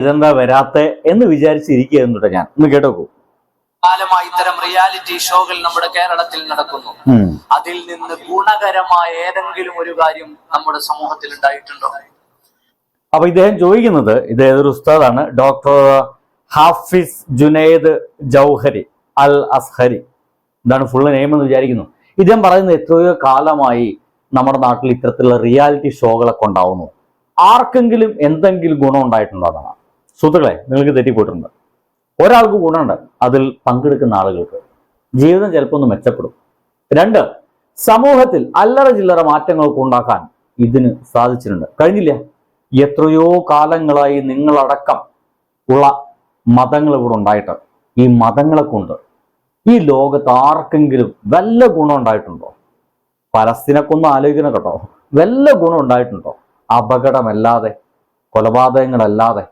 ഇതെന്താ വരാത്തെ എന്ന് വിചാരിച്ചിരിക്കുകയെന്നുണ്ട് ഞാൻ. ഒന്ന് കേട്ടോക്കൂ. കാലമായി ഇത്തരം റിയാലിറ്റി ഷോകൾ നമ്മുടെ കേരളത്തിൽ നടക്കുന്നു. അതിൽ നിന്ന് ഗുണകരമായ ഏതെങ്കിലും ഒരു കാര്യം നമ്മുടെ സമൂഹത്തിൽ ഉണ്ടായിട്ടുണ്ടോ? അപ്പൊ ഇദ്ദേഹം ചോദിക്കുന്നത് ഇത് ഏതൊരു ഉസ്താദാണ്? ഡോക്ടർ ഹാഫിസ് ജുനൈദ് ജൗഹരി അൽ അസ്ഹരി ഇതാണ് ഫുൾ നെയിം എന്ന് വിചാരിക്കുന്നു. ഇദ്ദേഹം പറയുന്നത് എത്രയോ കാലമായി നമ്മുടെ നാട്ടിൽ ഇത്തരത്തിലുള്ള റിയാലിറ്റി ഷോകളൊക്കെ ഉണ്ടാവുന്നു. ആർക്കെങ്കിലും എന്തെങ്കിലും ഗുണം ഉണ്ടായിട്ടുണ്ടോ എന്നാണ് സുഹൃത്തുക്കളെ നിങ്ങൾക്ക് തെറ്റിപ്പോയിട്ടുണ്ട്. ഒരാൾക്ക് ഗുണമുണ്ട് അതിൽ പങ്കെടുക്കുന്ന ആളുകൾക്ക്. ജീവിതം ചിലപ്പോൾ ഒന്ന് മെച്ചപ്പെടും. രണ്ട് സമൂഹത്തിൽ അല്ലറ ചില്ലറ മാറ്റങ്ങൾക്ക് ഉണ്ടാക്കാൻ ഇതിന് സാധിച്ചിട്ടുണ്ട്. കഴിഞ്ഞില്ല? എത്രയോ കാലങ്ങളായി നിങ്ങളടക്കം ഉള്ള മതങ്ങൾ ഇവിടെ ഉണ്ടായിട്ട് ഈ മതങ്ങളെ കൊണ്ട്. ഈ ലോകത്ത് ആർക്കെങ്കിലും വല്ല ഗുണം ഉണ്ടായിട്ടുണ്ടോ? പലസ്തീനൊക്കെ ഒന്ന് ആലോചിക്കണം കേട്ടോ. വല്ല ഗുണം ഉണ്ടായിട്ടുണ്ടോ? അപകടമല്ലാതെ കൊലപാതകങ്ങളല്ലാതെ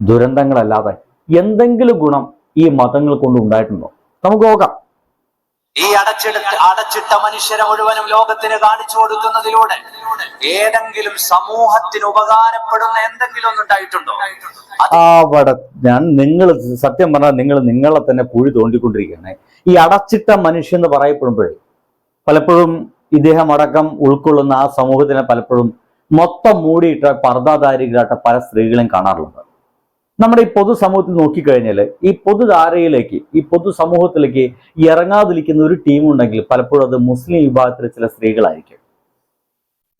ദുരന്തങ്ങളല്ലാതെ എന്തെങ്കിലും ഗുണം ഈ മതങ്ങൾ കൊണ്ട് ഉണ്ടായിട്ടുണ്ടോ? നമുക്ക് നോക്കാം. ഈ അടച്ചെടുത്ത് അടച്ചിട്ട മനുഷ്യരെ മുഴുവനും ലോകത്തിന് കാണിച്ചു കൊടുക്കുന്നതിലൂടെ ഏതെങ്കിലും സമൂഹത്തിന് ഉപകാരപ്പെടുന്ന എന്തെങ്കിലും ഒന്നും ഉണ്ടായിട്ടുണ്ടോ? അവിടെ ഞാൻ നിങ്ങൾ സത്യം പറഞ്ഞാൽ നിങ്ങൾ നിങ്ങളെ തന്നെ കുഴി തോണ്ടിക്കൊണ്ടിരിക്കുകയാണ്. ഈ അടച്ചിട്ട മനുഷ്യൻ എന്ന് പറയപ്പെടുമ്പോഴേ പലപ്പോഴും ഇദ്ദേഹം അടക്കം ഉൾക്കൊള്ളുന്ന ആ സമൂഹത്തിനെ പലപ്പോഴും മൊത്തം മൂടിയിട്ട പർദ്ദാധാരികളായിട്ട് പല സ്ത്രീകളെയും കാണാറുള്ളത് നമ്മുടെ ഈ പൊതുസമൂഹത്തിൽ നോക്കിക്കഴിഞ്ഞാൽ ഈ പൊതുധാരയിലേക്ക് ഈ പൊതുസമൂഹത്തിലേക്ക് ഇറങ്ങാതിരിക്കുന്ന ഒരു ടീമുണ്ടെങ്കിൽ പലപ്പോഴും അത് മുസ്ലിം വിഭാഗത്തിലെ ചില സ്ത്രീകളായിരിക്കും.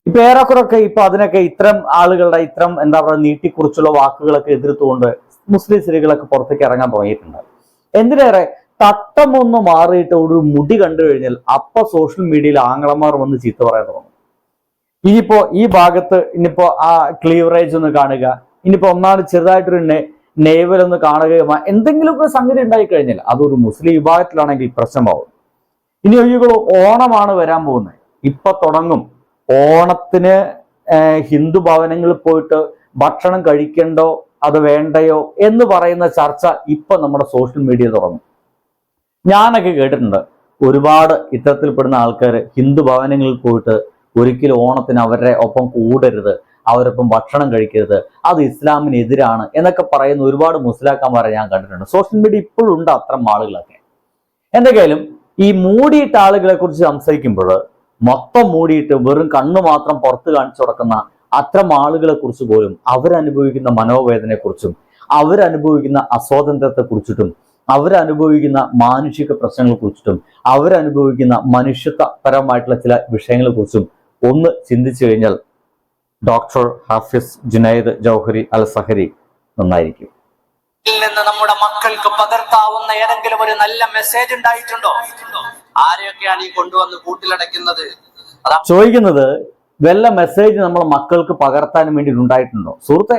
ഇപ്പൊ ഏറെക്കുറൊക്കെ ഇപ്പൊ അതിനൊക്കെ ഇത്തരം ആളുകളുടെ ഇത്തരം എന്താ പറയുക നീട്ടിക്കുറിച്ചുള്ള വാക്കുകളൊക്കെ എതിർത്തുകൊണ്ട് മുസ്ലിം സ്ത്രീകളൊക്കെ പുറത്തേക്ക് ഇറങ്ങാൻ തുടങ്ങിയിട്ടുണ്ട്. എന്തിനേറെ തട്ടമൊന്ന് മാറിയിട്ട് ഒരു മുടി കണ്ടു കഴിഞ്ഞാൽ അപ്പൊ സോഷ്യൽ മീഡിയയിൽ ആങ്ങളമാർ വന്ന് ചീത്ത പറയാൻ തുടങ്ങും. ഇനിയിപ്പോ ഈ ഭാഗത്ത് ഇനിയിപ്പോ ആ ക്ലീവറേജ് ഒന്ന് കാണുക ഇനിയിപ്പോ ഒന്നാമത് ചെറുതായിട്ടൊരു നേവൽ ഒന്ന് കാണുക എന്തെങ്കിലുമൊക്കെ സംഗതി ഉണ്ടായി കഴിഞ്ഞാൽ അതൊരു മുസ്ലിം വിഭാഗത്തിലാണെങ്കിൽ പ്രശ്നമാവും. ഇനി ഒഴികളോ ഓണമാണ് വരാൻ പോകുന്നത്. ഇപ്പൊ തുടങ്ങും. ഓണത്തിന് ഹിന്ദു ഭവനങ്ങളിൽ പോയിട്ട് ഭക്ഷണം കഴിക്കണ്ടോ അത് വേണ്ടയോ എന്ന് പറയുന്ന ചർച്ച ഇപ്പൊ നമ്മുടെ സോഷ്യൽ മീഡിയ തുടങ്ങും. ഞാനൊക്കെ കേട്ടിട്ടുണ്ട് ഒരുപാട് ഇത്തരത്തിൽപ്പെടുന്ന ആൾക്കാർ ഹിന്ദു ഭവനങ്ങളിൽ പോയിട്ട് ഒരിക്കലും ഓണത്തിന് അവരുടെ ഒപ്പം കൂടരുത്. അവരൊപ്പം ഭക്ഷണം കഴിക്കരുത്. അത് ഇസ്ലാമിനെതിരാണ് എന്നൊക്കെ പറയുന്ന ഒരുപാട് മുസ്ലാക്കന്മാരെ ഞാൻ കണ്ടിട്ടുണ്ട്. സോഷ്യൽ മീഡിയ ഇപ്പോഴും ഉണ്ട് അത്തരം ആളുകളൊക്കെ. എന്തൊക്കെയായാലും ഈ മൂടിയിട്ട ആളുകളെ കുറിച്ച് സംസാരിക്കുമ്പോൾ മൊത്തം മൂടിയിട്ട് വെറും കണ്ണു മാത്രം പുറത്ത് കാണിച്ചു തുടക്കുന്ന അത്തരം ആളുകളെ കുറിച്ച് പോലും അവരനുഭവിക്കുന്ന മനോവേദനയെ കുറിച്ചും അവരനുഭവിക്കുന്ന അസ്വാതന്ത്ര്യത്തെ കുറിച്ചിട്ടും അവരനുഭവിക്കുന്ന മാനുഷിക പ്രശ്നങ്ങളെ കുറിച്ചിട്ടും അവരനുഭവിക്കുന്ന മനുഷ്യത്വപരമായിട്ടുള്ള ചില വിഷയങ്ങളെ കുറിച്ചും ഒന്ന് ചിന്തിച്ചു കഴിഞ്ഞാൽ ഡോക്ടർ ഹാഫിസ് ജുനൈദ് ജൗഹരി അൽ സഹരി നന്നായിരിക്കും നിന്ന് നമ്മുടെ മക്കൾക്ക് പകർത്താവുന്ന ഏതെങ്കിലും ഒരു നല്ല മെസ്സേജ് ഉണ്ടായിട്ടുണ്ടോ? ആരെയൊക്കെയാണ് ഈ കൊണ്ടുവന്ന് കൂട്ടിലടയ്ക്കുന്നത്? ചോദിക്കുന്നത് വല്ല മെസ്സേജ് നമ്മൾ മക്കൾക്ക് പകർത്താൻ വേണ്ടി ഉണ്ടായിട്ടുണ്ടോ? സുഹൃത്തെ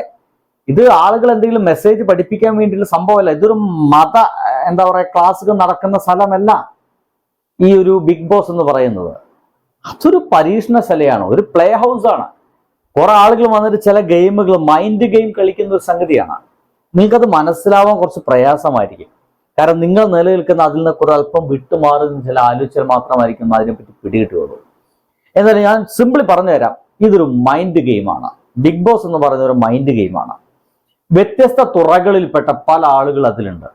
ഇത് ആളുകൾ എന്തെങ്കിലും മെസ്സേജ് പഠിപ്പിക്കാൻ വേണ്ടിയുള്ള സംഭവമല്ല. ഇതൊരു മത എന്താ പറയാ ക്ലാസ്സുകൾ നടക്കുന്ന സ്ഥലമല്ല ഈ ഒരു ബിഗ് ബോസ് എന്ന് പറയുന്നത്. അതൊരു പരീക്ഷണശാലയാണ്? ഒരു പ്ലേ ഹൗസ് ആണ് കുറെ ആളുകൾ വന്നിട്ട് ചില ഗെയിമുകൾ മൈൻഡ് ഗെയിം കളിക്കുന്ന ഒരു സംഗതിയാണ്. നിങ്ങൾക്കത് മനസ്സിലാവാൻ കുറച്ച് പ്രയാസമായിരിക്കും. കാരണം നിങ്ങൾ നിലനിൽക്കുന്ന അതിൽ നിന്ന് കുറെ അല്പം വിട്ടുമാറി ചില ആലോചന മാത്രമായിരിക്കും അതിനെപ്പറ്റി പിടികിട്ടുകയുള്ളൂ. എന്നാലും ഞാൻ സിമ്പിളി പറഞ്ഞു തരാം ഇതൊരു മൈൻഡ് ഗെയിമാണ് ബിഗ് ബോസ് എന്ന് പറയുന്ന ഒരു മൈൻഡ് ഗെയിമാണ് വ്യത്യസ്ത തുറകളിൽപ്പെട്ട പല ആളുകൾ അതിലുണ്ട്.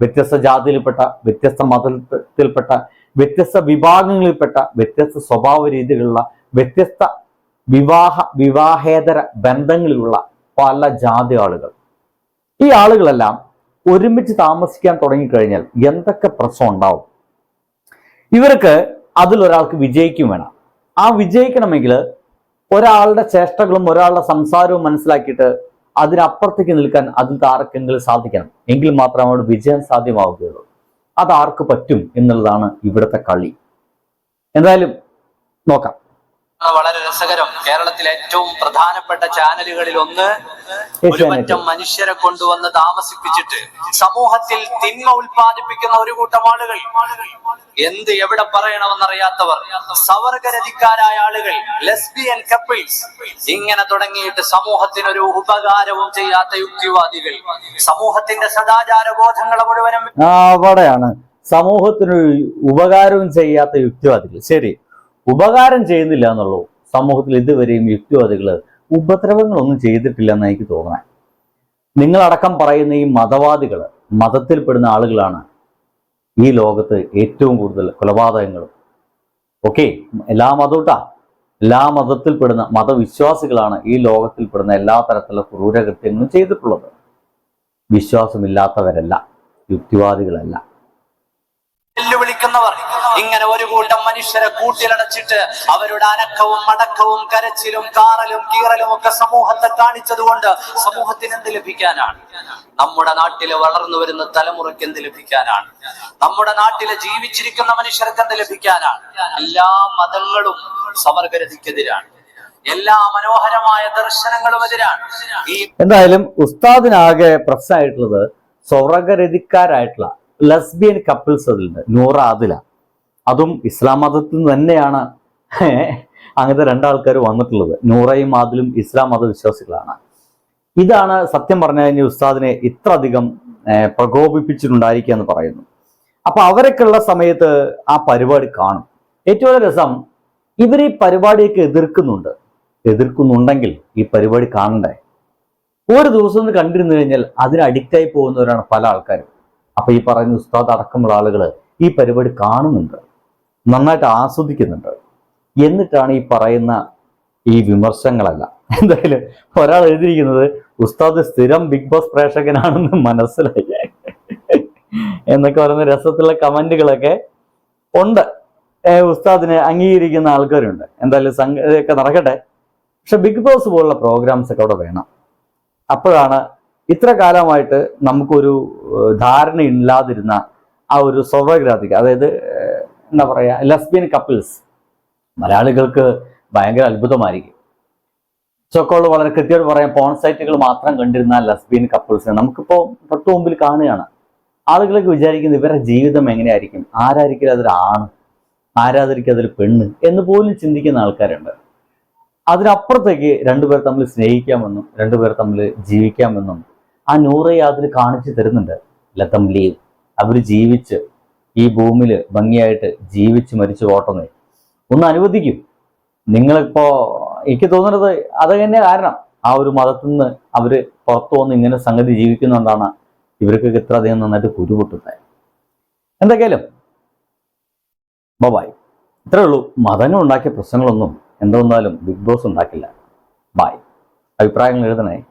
വ്യത്യസ്ത ജാതിയിൽപ്പെട്ട വ്യത്യസ്ത മതത്തിൽപ്പെട്ട വ്യത്യസ്ത വിഭാഗങ്ങളിൽപ്പെട്ട വ്യത്യസ്ത സ്വഭാവ രീതികളുള്ള വ്യത്യസ്ത വിവാഹ വിവാഹേതര ബന്ധങ്ങളിലുള്ള പല ജാതി ആളുകൾ. ഈ ആളുകളെല്ലാം ഒരുമിച്ച് താമസിക്കാൻ തുടങ്ങിക്കഴിഞ്ഞാൽ എന്തൊക്കെ പ്രശ്നം ഉണ്ടാവും? ഇവർക്ക് അതിലൊരാൾക്ക് വിജയിക്കും വേണം. ആ വിജയിക്കണമെങ്കിൽ ഒരാളുടെ ചേഷ്ടകളും ഒരാളുടെ സംസാരവും മനസ്സിലാക്കിയിട്ട് അതിനപ്പുറത്തേക്ക് നിൽക്കാൻ അതിൽ ആർക്കെങ്കിലും സാധിക്കണം. എങ്കിൽ മാത്രമേ അവിടെ വിജയം സാധ്യമാവുകയുള്ളൂ. അത് പറ്റും എന്നുള്ളതാണ് ഇവിടുത്തെ കളി. എന്തായാലും നോക്കാം. വളരെ രസകരം. കേരളത്തിലെ ഏറ്റവും പ്രധാനപ്പെട്ട ചാനലുകളിൽ ഒന്ന് ഒരു മറ്റം മനുഷ്യരെ കൊണ്ടുവന്ന് താമസിപ്പിച്ചിട്ട് സമൂഹത്തിൽ തിന്മ ഉൽപ്പാദിപ്പിക്കുന്ന ഒരു കൂട്ടം ആളുകൾ. എന്ത് എവിടെ പറയണമെന്നറിയാത്തവർ. സവർഗരതിക്കാരായ ആളുകൾ ലെസ്ബിയൻ കപ്പിൾസ് ഇങ്ങനെ തുടങ്ങിയിട്ട് സമൂഹത്തിന് ഒരു ഉപകാരവും ചെയ്യാത്ത യുക്തിവാദികൾ. സമൂഹത്തിന്റെ സദാചാര ബോധങ്ങളെ മുഴുവനും സമൂഹത്തിനൊരു അവിടെയാണ്. ഉപകാരവും ചെയ്യാത്ത യുക്തിവാദികൾ. ശരി. ഉപകാരം ചെയ്യുന്നില്ല എന്നുള്ളൂ. സമൂഹത്തിൽ ഇതുവരെയും യുക്തിവാദികൾ ഉപദ്രവങ്ങളൊന്നും ചെയ്തിട്ടില്ല എന്ന് എനിക്ക് തോന്നണേ. നിങ്ങളടക്കം പറയുന്ന ഈ മതവാദികൾ മതത്തിൽപ്പെടുന്ന ആളുകളാണ് ഈ ലോകത്ത് ഏറ്റവും കൂടുതൽ കൊലപാതകങ്ങളും. ഓക്കെ എല്ലാ മതവുട്ടാ എല്ലാ മതത്തിൽപ്പെടുന്ന മതവിശ്വാസികളാണ് ഈ ലോകത്തിൽപ്പെടുന്ന എല്ലാ തരത്തിലുള്ള ക്രൂരകൃത്യങ്ങളും ചെയ്തിട്ടുള്ളത്. വിശ്വാസമില്ലാത്തവരല്ല യുക്തിവാദികളല്ല. വെല്ലുവിളിക്കുന്നവർ. ഇങ്ങനെ ഒരു കൂട്ടം മനുഷ്യരെ കൂട്ടിലടച്ചിട്ട് അവരുടെ അനക്കവും മടക്കവും കരച്ചിലും കാറലും കീറലും ഒക്കെ സമൂഹത്തെ കാണിച്ചതുകൊണ്ട് സമൂഹത്തിന് എന്ത് ലഭിക്കാനാണ്? നമ്മുടെ നാട്ടിലെ വളർന്നു വരുന്ന തലമുറയ്ക്ക് എന്ത് ലഭിക്കാനാണ്? നമ്മുടെ നാട്ടിലെ ജീവിച്ചിരിക്കുന്ന മനുഷ്യർക്ക് എന്ത് ലഭിക്കാനാണ്? എല്ലാ മതങ്ങളും സമർഗരതിക്കെതിരാണ് എല്ലാ മനോഹരമായ ദർശനങ്ങളും എതിരാണ്. എന്തായാലും ഉസ്താദിനാകെ പ്രശ്നമായിട്ടുള്ളത് സ്വർഗരതിക്കാരായിട്ടുള്ള ലെസ്ബിയൻ കപ്പിൾസ് അതിലുണ്ട്. നൂറ അതില. അതും ഇസ്ലാം മതത്തിൽ നിന്ന് തന്നെയാണ് അങ്ങനത്തെ രണ്ടാൾക്കാർ വന്നിട്ടുള്ളത്. നൂറയും ആദിലും ഇസ്ലാം മതവിശ്വാസികളാണ്. ഇതാണ് സത്യം പറഞ്ഞു കഴിഞ്ഞാൽ ഉസ്താദിനെ ഇത്ര അധികം പ്രകോപിപ്പിച്ചിട്ടുണ്ടായിരിക്കുക എന്ന് പറയുന്നു അപ്പൊ അവരൊക്കെയുള്ള സമയത്ത് ആ പരിപാടി കാണും. ഏറ്റവും രസം ഇവർ ഈ പരിപാടിയൊക്കെ എതിർക്കുന്നുണ്ട്. എതിർക്കുന്നുണ്ടെങ്കിൽ ഈ പരിപാടി കാണണ്ടേ? ഒരു ദിവസം ഒന്ന് കണ്ടിരുന്നു കഴിഞ്ഞാൽ അതിന് അഡിക്റ്റായി പോകുന്നവരാണ് പല ആൾക്കാരും. അപ്പൊ ഈ പറയുന്ന ഉസ്താദ് അടക്കമുള്ള ആളുകൾ ഈ പരിപാടി കാണുന്നുണ്ട്. നന്നായിട്ട് ആസ്വദിക്കുന്നുണ്ട്. എന്നിട്ടാണ് ഈ പറയുന്ന ഈ വിമർശനങ്ങളല്ല എന്തായാലും ഒരാൾ എഴുതിയിരിക്കുന്നത് ഉസ്താദ് സ്ഥിരം ബിഗ് ബോസ് പ്രേക്ഷകനാണെന്ന് മനസ്സിലായി. എന്നൊക്കെ പറയുന്ന രസത്തിലുള്ള കമന്റുകളൊക്കെ ഉണ്ട്. ഉസ്താദിനെ അംഗീകരിക്കുന്ന ആൾക്കാരുണ്ട്. എന്തായാലും സംഘ നടക്കട്ടെ. പക്ഷെ ബിഗ് ബോസ് പോലുള്ള പ്രോഗ്രാംസ് ഒക്കെ അവിടെ വേണം. അപ്പോഴാണ് ഇത്ര കാലമായിട്ട് നമുക്കൊരു ധാരണ ഇല്ലാതിരുന്ന ആ ഒരു സ്വർഗ്രാധിക അതായത് എന്താ പറയുക ലെസ്ബിയൻ കപ്പിൾസ് മലയാളികൾക്ക് ഭയങ്കര അത്ഭുതമായിരിക്കും. ചൊക്കോൾ വളരെ കൃത്യമായിട്ട് പറയാം പോൺ സൈറ്റുകൾ മാത്രം കണ്ടിരുന്ന ലെസ്ബിയൻ കപ്പിൾസ് നമുക്കിപ്പോൾ തൊട്ട് മുമ്പിൽ കാണുകയാണ്. ആളുകളൊക്കെ വിചാരിക്കുന്നത് ഇവരുടെ ജീവിതം എങ്ങനെയായിരിക്കും ആരായിരിക്കും അതൊരാണ് ആരാധരിക്കും അതൊരു പെണ്ണ് എന്ന് പോലും ചിന്തിക്കുന്ന ആൾക്കാരുണ്ട്. അതിനപ്പുറത്തേക്ക് രണ്ടുപേർ തമ്മിൽ സ്നേഹിക്കാമെന്നും രണ്ടുപേർ തമ്മിൽ ജീവിക്കാമെന്നും ആ നൂറയെ അതിൽ കാണിച്ചു തരുന്നുണ്ട്. LATAM leave. അവർ ജീവിച്ച് ഈ ഭൂമിയിൽ ഭംഗിയായിട്ട് ജീവിച്ച് മരിച്ചു പോട്ടെന്ന്. ഒന്ന് അനുവദിക്കും. നിങ്ങളിപ്പോ എനിക്ക് തോന്നുന്നത് അത് തന്നെ കാരണം. ആ ഒരു മതത്തിൽ നിന്ന് അവർ പുറത്തു വന്ന് ഇങ്ങനെ സംഗതി ജീവിക്കുന്നുകൊണ്ടാണ് ഇവർക്കൊക്കെ ഇത്ര അധികം നന്നായിട്ട് കുരുപൊട്ടുന്നത്. എന്തൊക്കെയാലും ബൈ. ഇത്രേ ഉള്ളൂ. മതങ്ങൾ ഉണ്ടാക്കിയ പ്രശ്നങ്ങളൊന്നും എന്തൊന്നാലും ബിഗ് ബോസ് ഉണ്ടാക്കില്ല. ബായ് അഭിപ്രായങ്ങൾ എഴുതണേ.